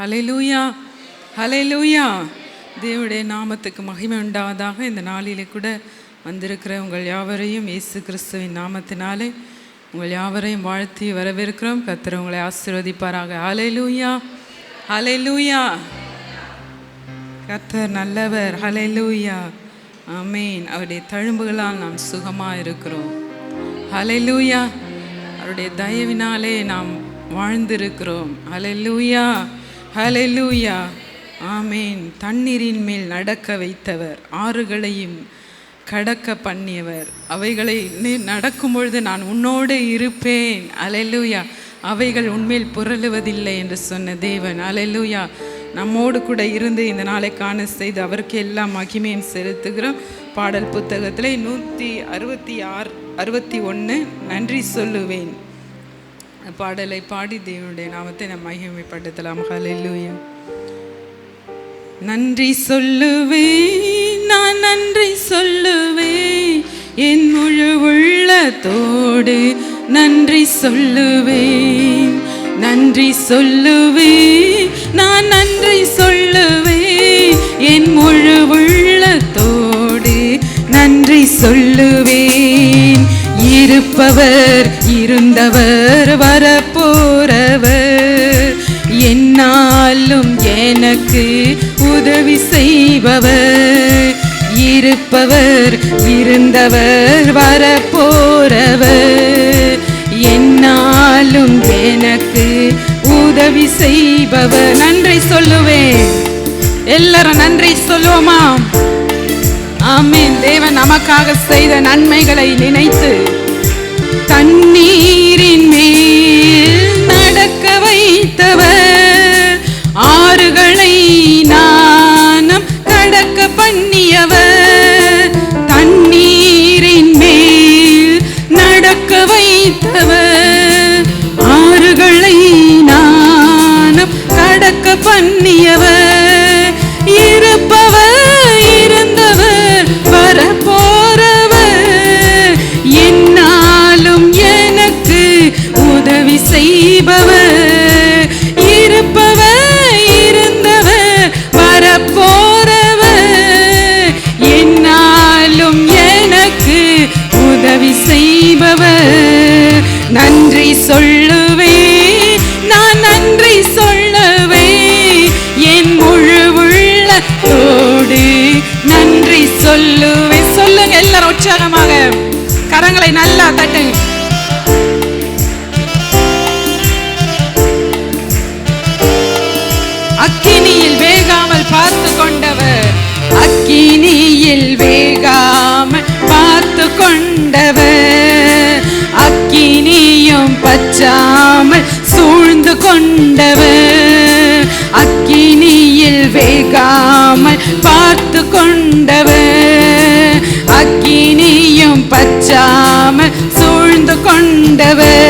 ஹalleluya ஹalleluya. தேவடைய நாமத்துக்கு மகிமை உண்டாவதாக இந்த நாளிலே கூட வந்திருக்கிற உங்கள் யாவரையும் இயேசு கிறிஸ்துவின் நாமத்தினாலே உங்கள் யாவரையும் வாழ்த்தி வரவேற்கிறோம். கத்திர உங்களை ஆசீர்வதிப்பாராக. அலை லூயா அலை லூயா கத்தர் நல்லவர். ஹalleluya. அமேன் அவருடைய தழும்புகளால் நாம் சுகமாக இருக்கிறோம் ஹalleluya. அவருடைய தயவினாலே நாம் வாழ்ந்திருக்கிறோம். லூயா ஹலெலூயா ஆமேன் தண்ணீரின் மேல் நடக்க வைத்தவர் ஆறுகளையும் கடக்க பண்ணியவர். அவைகளை நடக்கும்பொழுது நடக்கும் பொழுது நான் உன்னோடு இருப்பேன். அலெலுயா அவைகள் உண்மையில் புரளுவதில்லை என்று சொன்ன தேவன். அலெலுயா நம்மோடு கூட இருந்து இந்த நாளை காண செய்து அவருக்கு எல்லா மகிமையும் செலுத்துகிறோம். பாடல் புத்தகத்தில் நூற்றி அறுபத்தி ஆறு அறுபத்தி ஒன்று நன்றி சொல்லுவேன். பாடலை பாடி தேவனுடைய நாமத்தை நாம் மகிமைப்படுத்தலாம். ஹalleluya நன்றி சொல்லுவேன் நான் நன்றி சொல்லுவேன். என் முழு உள்ளத்தோடு நன்றி சொல்லுவேன். நன்றி சொல்லுவே நான் நன்றி சொல்லுவே என் முழு உள்ளத்தோடு நன்றி சொல்லுவேன். இருப்பவர் இருந்தவர் வரப்போறவர். என்னாலும் எனக்கு உதவி செய்பவர். இருப்பவர் இருந்தவர் வரப்போறவர். என்னாலும் எனக்கு உதவி செய்பவர். நன்றி சொல்லுவேன். எல்லாரும் நன்றி சொல்லுவோமா? ஆமென். தேவன் நமக்காக செய்த நன்மைகளை நினைத்து தண்ணீரின் மேல் நடக்க வைத்தவர். ஆறுகளை நாணம் கடக்க பண்ணியவர். தண்ணீரின் மேல் நடக்க வைத்தவர். ஆறுகளை நாணம் கடக்க பண்ணியவர். நன்றி சொல்லுவேன் நான் நன்றி சொல்லுவேன் என் முழு உள்ளத்தோடு நன்றி சொல்லுவேன் சொல்லுங்க எல்லாரும் உற்சாகமாக. கரங்களை நல்லா தட்டுங்க. அக்கினியில் வேகாமல் பார்த்து கொண்டவர் அக்கினியில் வே கொண்டவர். அக்கினியில் வேகாமல் பார்த்து கொண்டவர். அக்கினியும் பச்சாமல் சூழ்ந்து கொண்டவர்.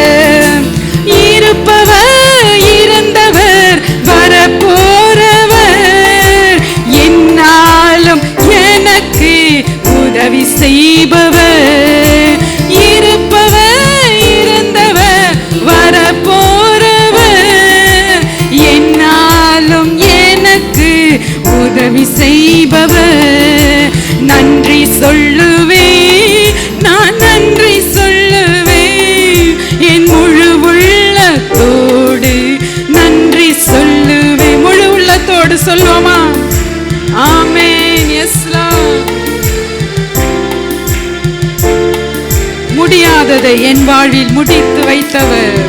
முடியாததை என் வாழ்வில் முடித்து வைத்தவர்.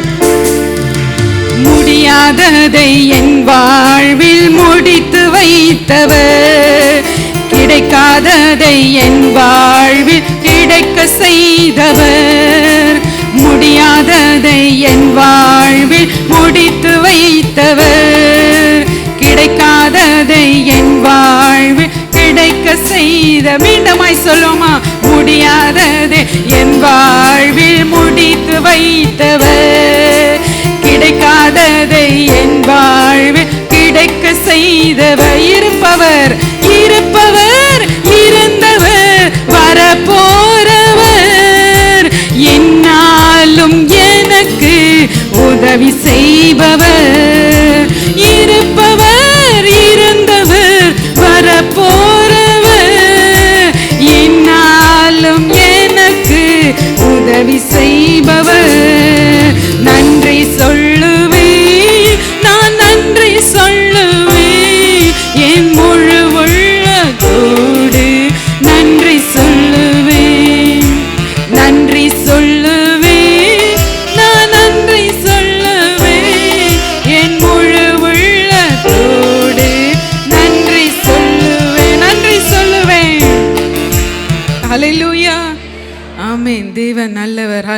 முடியாததை என் வாழ்வில் முடித்து வைத்தவர். கிடைக்காததை என் வாழ்வில் கிடைக்க செய்தவர். முடியாததை என் வாழ்வில் முடித்து வைத்தவர். கிடைக்காததை என் வாழ்வில் கிடைக்க செய்த. மீண்டமாய் சொல்லுமா முடியாதது. என் வாழ்வில் முடித்து வைத்தவர். கிடைக்காததை என் வாழ்வில் கிடைக்க செய்தவர். இருப்பவர் இருப்பவர் இருந்தவர் வரப்போறவர். என்னாலும் எனக்கு உதவி செய்பவர்.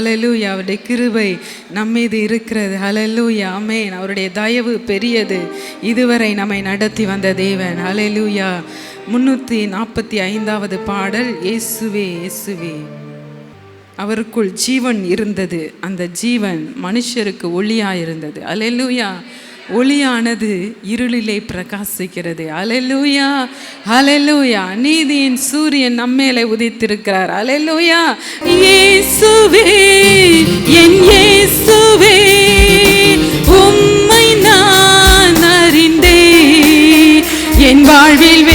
ஹலலூயா அவருடைய கிருபை நம்மீது இருக்கிறது. ஹலலூயா அமேன் அவருடைய தயவு பெரியது. இதுவரை நம்மை நடத்தி வந்த தேவன். ஹலலூயா முன்னூற்றி நாற்பத்தி ஐந்தாவது பாடல் இயேசுவே இயேசுவே. அவருக்குள் ஜீவன் இருந்தது. அந்த ஜீவன் மனுஷருக்கு ஒளியாக இருந்தது அலெலுயா ஒளியானது இருளிலே பிரகாசிக்கிறது. அலலூயா அலலூயா நீதியின் சூரியன் நம்மேலே உதித்திருக்கிறார். அலலூயா இயேசுவே என் இயேசுவே உம்மை நான் என் வாழ்வில்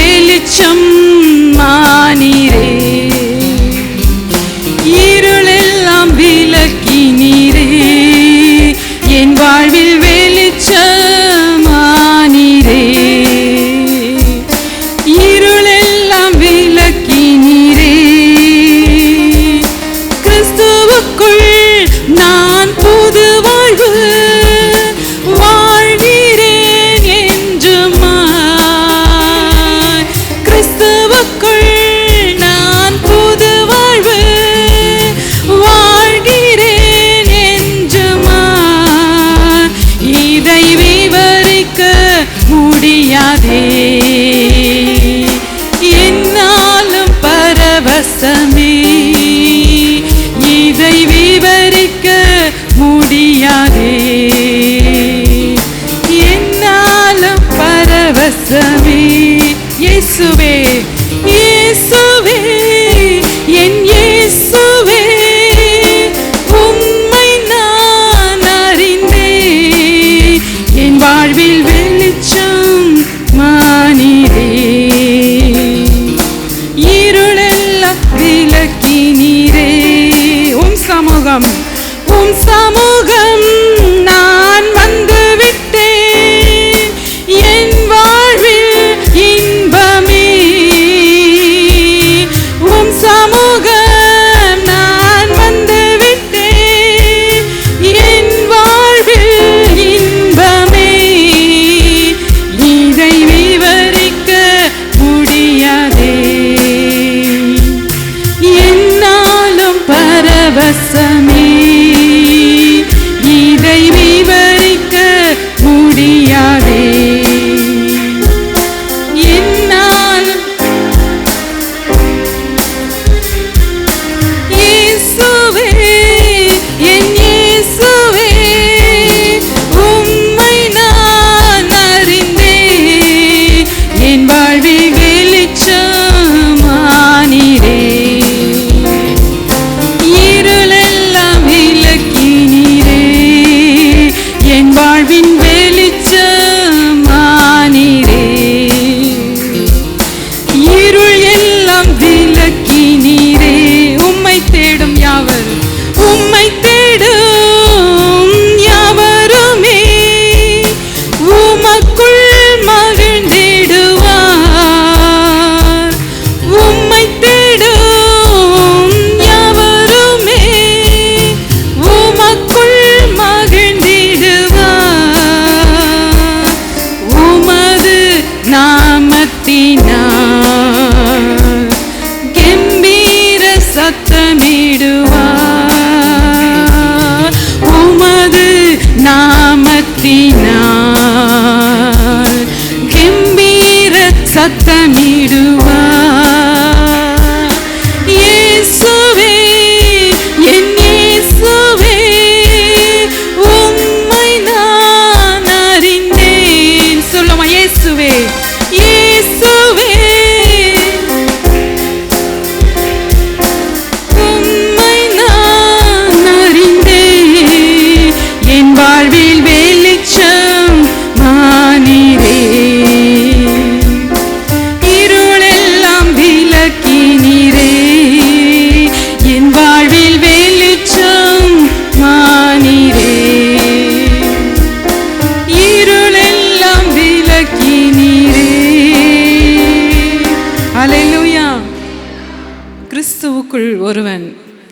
ti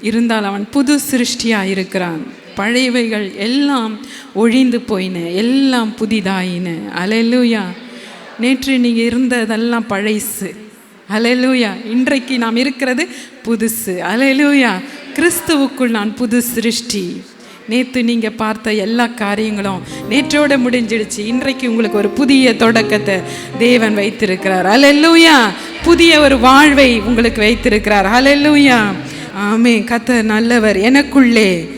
இருந்தால் அவன் புது சிருஷ்டியாக இருக்கிறான் பழையவைகள் எல்லாம் ஒழிந்து போயின எல்லாம் புதிதாயின. அலையலூயா. நேற்று நீங்கள் இருந்ததெல்லாம் பழைசு. அலையலூயா. இன்றைக்கு நாம் இருக்கிறது புதுசு. அலையலூயா. கிறிஸ்துவுக்குள் நான் புது சிருஷ்டி. நேற்று நீங்கள் பார்த்த எல்லா காரியங்களும் நேற்றோட முடிஞ்சிடுச்சு. இன்றைக்கு உங்களுக்கு ஒரு புதிய தொடக்கத்தை தேவன் வைத்திருக்கிறார். அலல்லூயா புதிய ஒரு வாழ்வை உங்களுக்கு வைத்திருக்கிறார். அலல்லூயா ஆமே கத்த நல்லவர். எனக்குள்ளே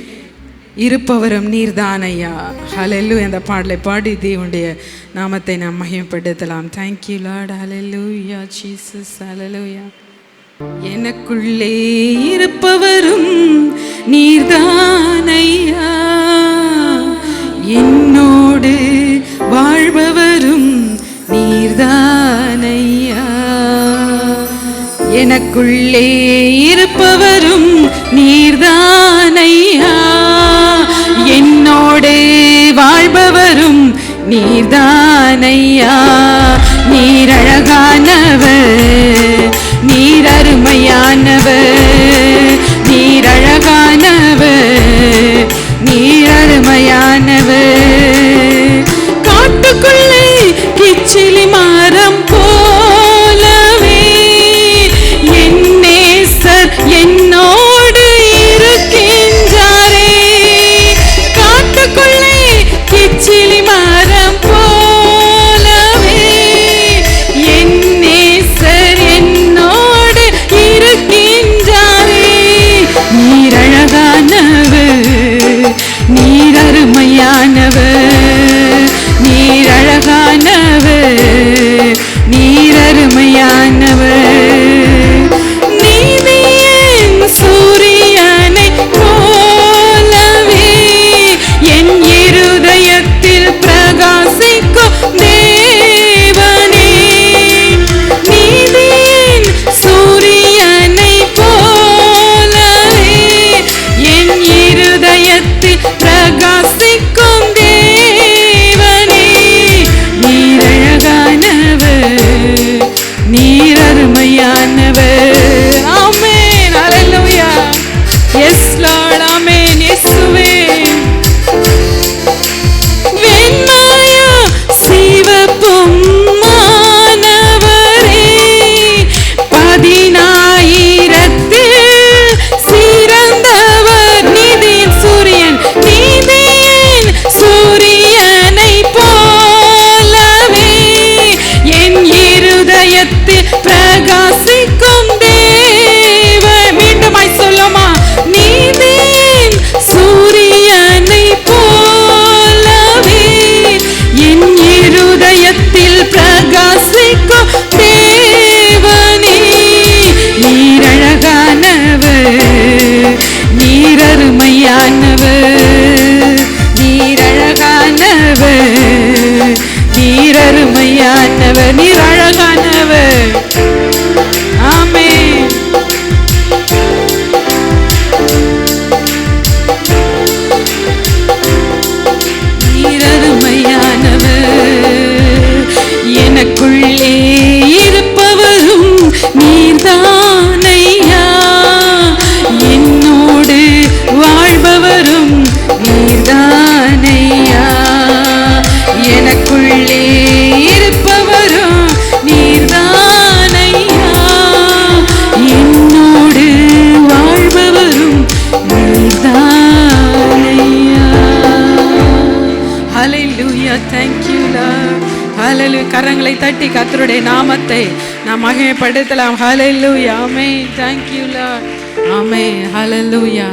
இருப்பவரும் நீர்தான் ஐயா. ஹலெல்லு அந்த பாடலை பாடி தேவனுடைய நாமத்தை நாம் மகிமைப்படுத்தலாம். Thank you Lord hallelujah Jesus hallelujah எனக்குள்ளே இருப்பவரும் நீர்தான் ஐயா. என்னோடு வாழ்பவரும் நீர்தான் ஐயா. எனக்குள்ளே ஐயா ஹலலுயா தேங்க்யூ ஹலலு கரங்களை தட்டி கத்தருடைய நாமத்தை நாம் மகிமைப்படுத்தலாம். ஹலலுயா ஆமே தேங்க்யூலா ஆமே ஹலலுயா